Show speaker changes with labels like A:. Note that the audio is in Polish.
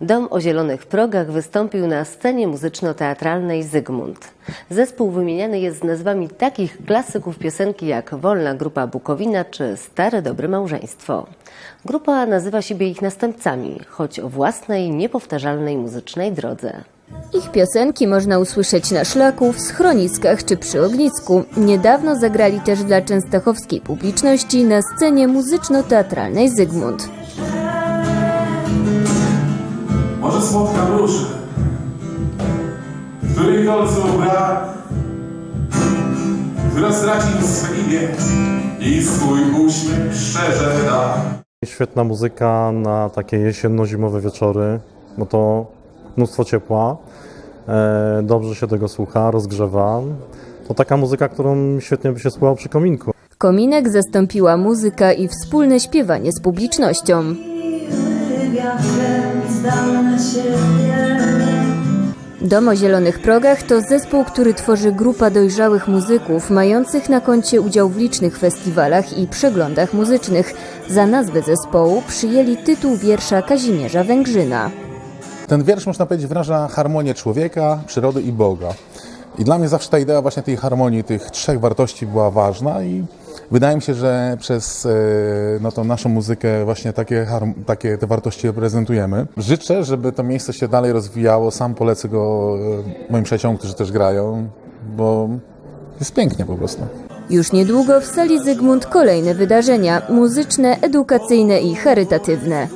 A: Dom o zielonych progach wystąpił na scenie muzyczno-teatralnej Zygmunt. Zespół wymieniany jest z nazwami takich klasyków piosenki jak Wolna Grupa Bukowina czy Stare Dobre Małżeństwo. Grupa nazywa siebie ich następcami, choć o własnej, niepowtarzalnej muzycznej drodze.
B: Ich piosenki można usłyszeć na szlaku, w schroniskach czy przy ognisku. Niedawno zagrali też dla częstochowskiej publiczności na scenie muzyczno-teatralnej Zygmunt.
C: Spotkam róży, której kolcu brak, która straci swe imię i swój uśmiech szczerze da.
D: Świetna muzyka na takie jesienno-zimowe wieczory, bo to mnóstwo ciepła, e, dobrze się tego słucha, rozgrzewa. To taka muzyka, którą świetnie by się słuchało przy kominku.
B: Kominek zastąpiła muzyka i wspólne śpiewanie z publicznością. Dom o Zielonych Progach to zespół, który tworzy grupa dojrzałych muzyków, mających na koncie udział w licznych festiwalach i przeglądach muzycznych. Za nazwę zespołu przyjęli tytuł wiersza Kazimierza Węgrzyna.
E: Ten wiersz, można powiedzieć, wyraża harmonię człowieka, przyrody i Boga. I dla mnie zawsze ta idea właśnie tej harmonii, tych trzech wartości była ważna i wydaje mi się, że przez e, no, tą naszą muzykę właśnie takie, takie te wartości reprezentujemy. Życzę, żeby to miejsce się dalej rozwijało. Sam polecę go e, moim przyjaciołom, którzy też grają, bo jest pięknie po prostu.
B: Już niedługo w sali Zygmunt kolejne wydarzenia muzyczne, edukacyjne i charytatywne.